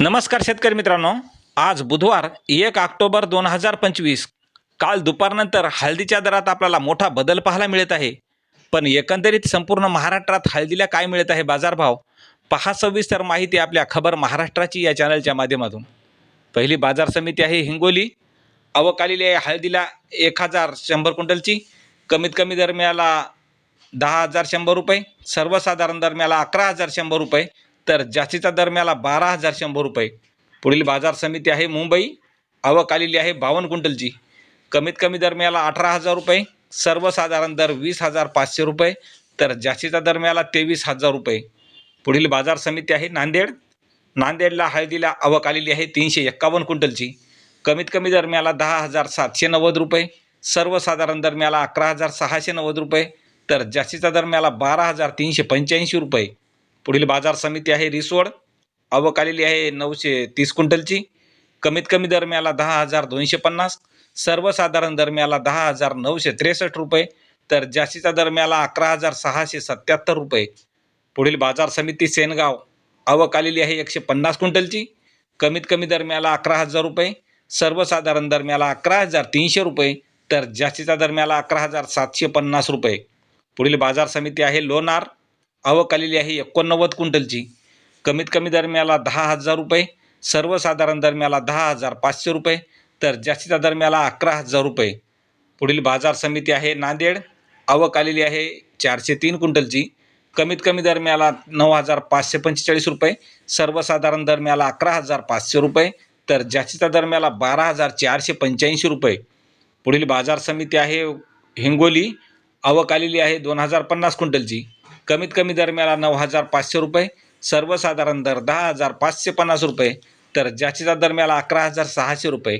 नमस्कार शेतकरी मित्रांनो. आज बुधवार एक ऑक्टोबर दोन हजार पंचवीस. काल दुपारनंतर हळदीच्या दरात आपल्याला मोठा बदल पाहायला मिळत आहे. पण एकंदरीत संपूर्ण महाराष्ट्रात हळदीला काय मिळत आहे बाजारभाव? पहा सविस्तर माहिती आपल्या खबर महाराष्ट्राची या चॅनलच्या माध्यमातून. पहिली बाजार समिती आहे हिंगोली. अवकालीले आहे हळदीला एक हजार शंभर क्विंटलची. कमीत कमी दर मिळाला दहा हजार शंभर रुपये. सर्वसाधारण दर मिळाला अकरा हजार शंभर रुपये. तर जास्तीचा दर मिळाला बारा हजार शंभर रुपये. पुढील बाजार समिती आहे मुंबई. आवक आलेली आहे बावन्न क्विंटलची. कमीत कमी दर मिळाला अठरा हजार रुपये. सर्वसाधारण दर वीस हजार पाचशे रुपये. तर जास्तीचा दर मिळाला तेवीस हजार रुपये. पुढील बाजार समिती आहे नांदेड. नांदेडला हळदीला आवक आलेली आहे तीनशे एक्कावन्न क्विंटलची. कमीत कमी दर मिळाला दहा हजार सातशे नव्वद रुपये. सर्वसाधारण दर मिळाला अकरा हजार सहाशे नव्वद रुपये. तर जास्तीचा दर मिळाला बारा हजार तीनशे पंच्याऐंशी रुपये. पुढील बाजार समिती आहे रिसोड आवक आलेली आहे नऊशे तीस क्विंटलची. कमीत कमी दर मिळाला दहा हजार दोनशे पन्नास. सर्वसाधारण दर मिळाला दहा हजार नऊशे त्रेसष्ट रुपये. तर जास्तीचा दर मिळाला अकरा हजार सहाशे सत्याहत्तर रुपये. पुढील बाजार समिती सेनगाव. आवक आलेली आहे एकशे पन्नास क्विंटलची. कमीत कमी दर मिळाला अकरा हजार रुपये. सर्वसाधारण दर मिळाला अकरा हजार तीनशे रुपये. तर जास्तीचा दर मिळाला अकरा हजार सातशे पन्नास रुपये. पुढील बाजार समिती आहे लोणार. आवक आलेली आहे एकोणनव्वद क्विंटलची. कमीत कमी दरम्याला दहा हजार रुपये सर्वसाधारण दरम्याला दहा हजार पाचशे रुपये तर जास्तीच्या दरम्याला अकरा हजार रुपये. पुढील बाजार समिती आहे नांदेड. आवक आलेली आहे चारशे तीन क्विंटलची. कमीत कमी दरम्याला नऊ हजार पाचशे पंचेचाळीस रुपये सर्वसाधारण दरम्याला अकरा हजार पाचशे रुपये तर जास्तीच्या दरम्याला बारा हजार चारशे पंच्याऐंशी रुपये. पुढील बाजार समिती आहे हिंगोली. आवक आलेली आहे दोन हजार पन्नास क्विंटलची. कमीत कमी दर मिळाला नऊ हजार पाचशे रुपये सर्वसाधारण दर दहा हजार पाचशे पन्नास रुपये तर जास्तीचा दर मिळाला अकरा हजार सहाशे रुपये.